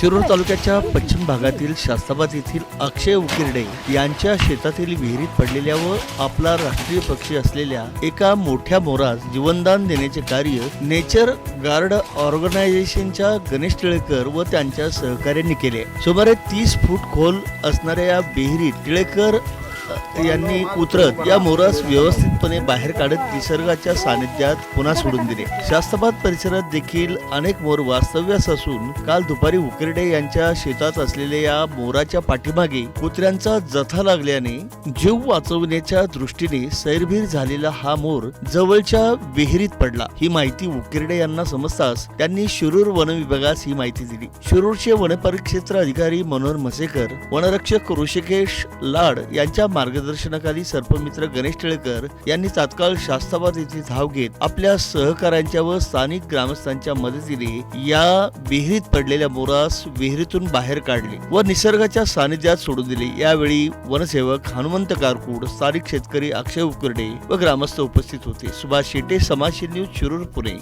शिरूर तालुक्याच्या पश्चिम भागातील शास्ताबाद येथील अक्षय उकिरडे यांच्या शेतातील विहिरीत पडलेल्या व आपला राष्ट्रीय पक्षी असलेल्या एका मोठ्या मोरास जीवनदान देण्याचे कार्य नेचर गार्ड ऑर्गनायझेशनच्या गणेश टिळेकर व त्यांच्या सहकार्यांनी केले. सुमारे तीस फूट खोल असणाऱ्या या विहिरीत टिळेकर यांनी उतरत या मोरास व्यवस्थितपणे बाहेर काढत निसर्गाच्या सानिध्यात पुन्हा सोडून दिले. शास्त्रबाद परिसरात देखील अनेक मोर वास्तव्यास असून काल दुपारी उकिरडे यांच्या शेतात असलेल्या या मोराच्या पाठीमागे कुत्र्यांचा जथा लागल्याने जीव वाचवण्याच्या दृष्टीने सैरभीर झालेला हा मोर जवळच्या विहिरीत पडला. ही माहिती उकिरडे यांना समजताच त्यांनी शिरूर वन विभागास ही माहिती दिली. शिरूरचे वनपरिक्षेत्र अधिकारी मनोहर म्हसेकर वनरक्षक ऋषिकेश लाड यांच्या मार्गदर्शनाखाली सर्पमित्र गणेश टिळेकर यांनी तात्काळ शास्ताबाद येथे धाव घेत आपल्या सहकाऱ्यांच्या व स्थानिक ग्रामस्थांच्या मदतीने या विहिरीत पडलेल्या मोरास विहिरीतून बाहेर काढले व निसर्गाच्या सानिध्यात सोडून दिले. यावेळी वनसेवक हनुमंत कारकूड स्थानिक शेतकरी अक्षय उकर्डे व ग्रामस्थ उपस्थित होते. सुभाष शेटे समाजशील न्यूज शिरूर पुणे.